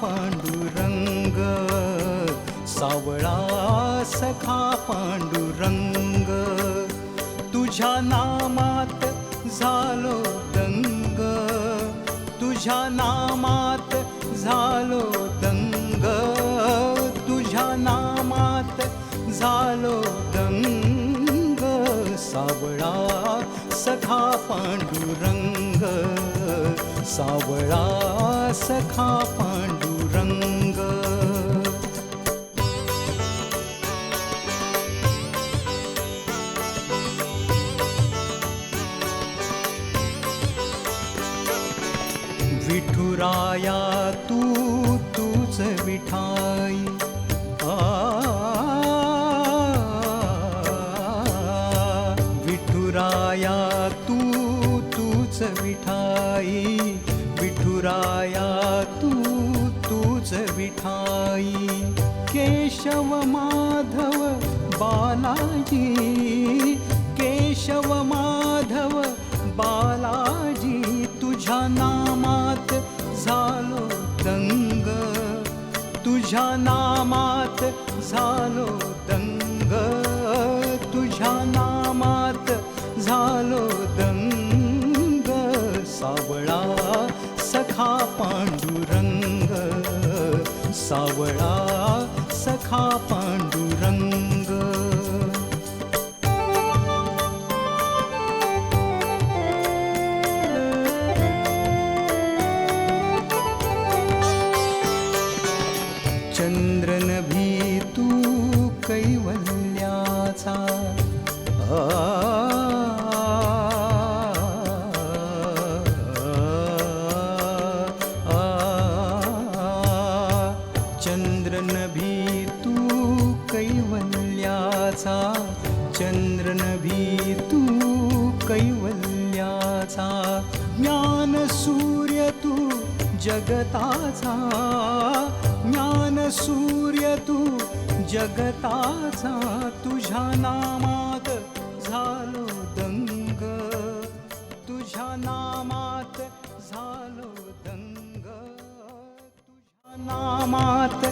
पांडुरंग सावळा सखा पांडुरंग तुझ्या नामात झालो दंग तुझ्या नामात झालो दंग तुझ्या नामात झालो दंग सावळा सखा पांडुरंग सावळा सखा रंग। विठुराया तू तूच विठाई। आ विठुराया तू तूच विठाई। विठुराया तू तूच विठाई केशव माधव बालाजी केशव माधव बालाजी तुझ्या नामात झालो दंग तुझ्या नामात झालो दंग तुझ्या नामात झालो दंग सावळा सखा पांडू सावळा सखा पांडुरंग। चंद्रन भी तू कैवल्याचा। कैवल्याचा चंद्रन भी तू कैवल्याचा ज्ञान सूर्य तू जगताचा ज्ञान सूर्य तू जगताचा तुझ्या नामात झालो दंग तुझ्या नामात झालो दंग तुझ्या नामात